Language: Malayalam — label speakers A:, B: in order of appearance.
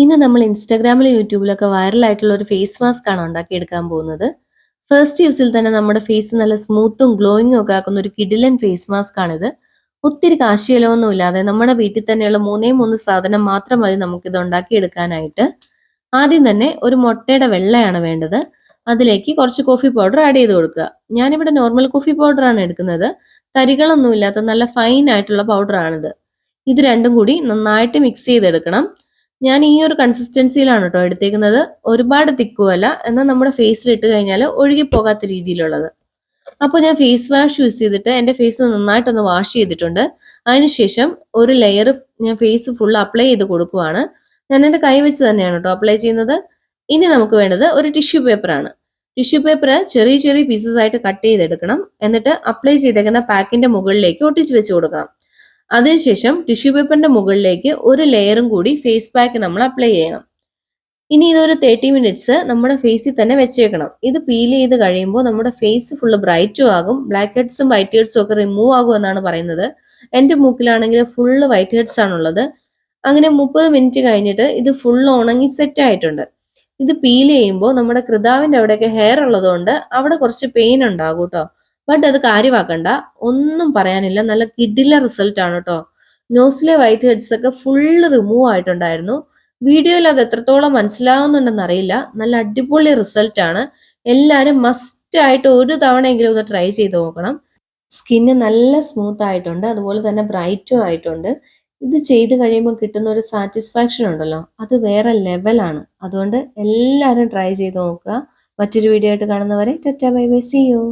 A: ഇന്ന് നമ്മൾ ഇൻസ്റ്റാഗ്രാമിലും യൂട്യൂബിലൊക്കെ വൈറലായിട്ടുള്ള ഒരു ഫേസ് മാസ്ക് ആണ് ഉണ്ടാക്കി എടുക്കാൻ പോകുന്നത് ഫസ്റ്റ് യൂസിൽ തന്നെ നമ്മുടെ ഫേസ് നല്ല സ്മൂത്തും ഗ്ലോയിങ്ങും ഒക്കെ ആക്കുന്ന ഒരു കിഡിലൻ ഫേസ് മാസ്ക് ആണിത്. ഒത്തിരി കാശിയലൊന്നും ഇല്ലാതെ നമ്മുടെ വീട്ടിൽ തന്നെയുള്ള മൂന്നേ മൂന്ന് സാധനം മാത്രം മതി നമുക്കിത് ഉണ്ടാക്കിയെടുക്കാനായിട്ട്. ആദ്യം തന്നെ ഒരു മുട്ടയുടെ വെള്ളയാണ് വേണ്ടത്. അതിലേക്ക് കുറച്ച് കോഫി പൗഡർ ആഡ് ചെയ്ത് കൊടുക്കുക. ഞാനിവിടെ നോർമൽ കോഫി പൗഡർ ആണ് എടുക്കുന്നത്. തരികളൊന്നും ഇല്ലാത്ത നല്ല ഫൈൻ ആയിട്ടുള്ള പൗഡർ ആണിത്. ഇത് രണ്ടും കൂടി നന്നായിട്ട് മിക്സ് ചെയ്തെടുക്കണം. ഞാൻ ഈ ഒരു കൺസിസ്റ്റൻസിയിലാണ് കേട്ടോ എടുത്തേക്കുന്നത്. ഒരുപാട് തിക്കുമല്ല എന്നാൽ നമ്മുടെ ഫേസിൽ ഇട്ട് കഴിഞ്ഞാൽ ഒഴുകി പോകാത്ത രീതിയിലുള്ളത്. അപ്പോൾ ഞാൻ ഫേസ് വാഷ് യൂസ് ചെയ്തിട്ട് എന്റെ ഫേസ് നന്നായിട്ടൊന്ന് വാഷ് ചെയ്തിട്ടുണ്ട്. അതിനുശേഷം ഒരു ലെയർ ഞാൻ ഫേസ് ഫുൾ അപ്ലൈ ചെയ്ത് കൊടുക്കുവാണ്. ഞാൻ എന്റെ കൈ വെച്ച് തന്നെയാണ് കേട്ടോ അപ്ലൈ ചെയ്യുന്നത്. ഇനി നമുക്ക് വേണ്ടത് ഒരു ടിഷ്യൂ പേപ്പറാണ് ടിഷ്യൂ പേപ്പർ ചെറിയ ചെറിയ പീസസ് ആയിട്ട് കട്ട് ചെയ്തെടുക്കണം. എന്നിട്ട് അപ്ലൈ ചെയ്തേക്കുന്ന പാക്കിന്റെ മുകളിലേക്ക് ഒട്ടിച്ച് വെച്ച് കൊടുക്കണം. അതിനുശേഷം ടിഷ്യൂ പേപ്പറിന്റെ മുകളിലേക്ക് ഒരു ലെയറും കൂടി ഫേസ് പാക്ക് നമ്മൾ അപ്ലൈ ചെയ്യണം. ഇനി ഇതൊരു തേർട്ടി മിനിറ്റ്സ് നമ്മുടെ ഫേസിൽ തന്നെ വെച്ചേക്കണം. ഇത് പീൽ ചെയ്ത് കഴിയുമ്പോൾ നമ്മുടെ ഫേസ് ഫുള്ള് ബ്രൈറ്റും ആകും. ബ്ലാക്ക് ഹെഡ്സും വൈറ്റ് ഹെഡ്സും ഒക്കെ റിമൂവ് ആകും എന്നാണ് പറയുന്നത്. എന്റെ മൂക്കിലാണെങ്കിൽ ഫുള്ള് വൈറ്റ് ഹെഡ്സ് ആണുള്ളത്. അങ്ങനെ മുപ്പത് മിനിറ്റ് കഴിഞ്ഞിട്ട് ഇത് ഫുള്ള് ഉണങ്ങി സെറ്റ് ആയിട്ടുണ്ട്. ഇത് പീൽ ചെയ്യുമ്പോൾ നമ്മുടെ കൃതാവിന്റെ അവിടെയൊക്കെ ഹെയർ ഉള്ളതുകൊണ്ട് അവിടെ കുറച്ച് പെയിൻ ഉണ്ടാകും കേട്ടോ. ബട്ട് അത് കാര്യമാക്കണ്ട. ഒന്നും പറയാനില്ല. നല്ല കിഡില റിസൾട്ട് ആണ് കേട്ടോ നോസിലെ വൈറ്റ് ഹെഡ്സ് ഒക്കെ ഫുള്ള് റിമൂവ് ആയിട്ടുണ്ടായിരുന്നു. വീഡിയോയിൽ അത് എത്രത്തോളം മനസ്സിലാവുന്നുണ്ടെന്ന് അറിയില്ല. നല്ല അടിപൊളി റിസൾട്ട് ആണ്. എല്ലാവരും മസ്റ്റ് ആയിട്ട് ഒരു തവണയെങ്കിലും ഒന്ന് ട്രൈ ചെയ്ത് നോക്കണം. സ്കിന്ന് നല്ല സ്മൂത്ത് ആയിട്ടുണ്ട്. അതുപോലെ തന്നെ ബ്രൈറ്റും ആയിട്ടുണ്ട്. ഇത് ചെയ്ത് കഴിയുമ്പോൾ കിട്ടുന്ന ഒരു സാറ്റിസ്ഫാക്ഷൻ ഉണ്ടല്ലോ. അത് വേറെ ലെവലാണ് അതുകൊണ്ട് എല്ലാവരും ട്രൈ ചെയ്ത് നോക്കുക. മറ്റൊരു വീഡിയോ ആയിട്ട് കാണുന്നവരെ tata bye bye see you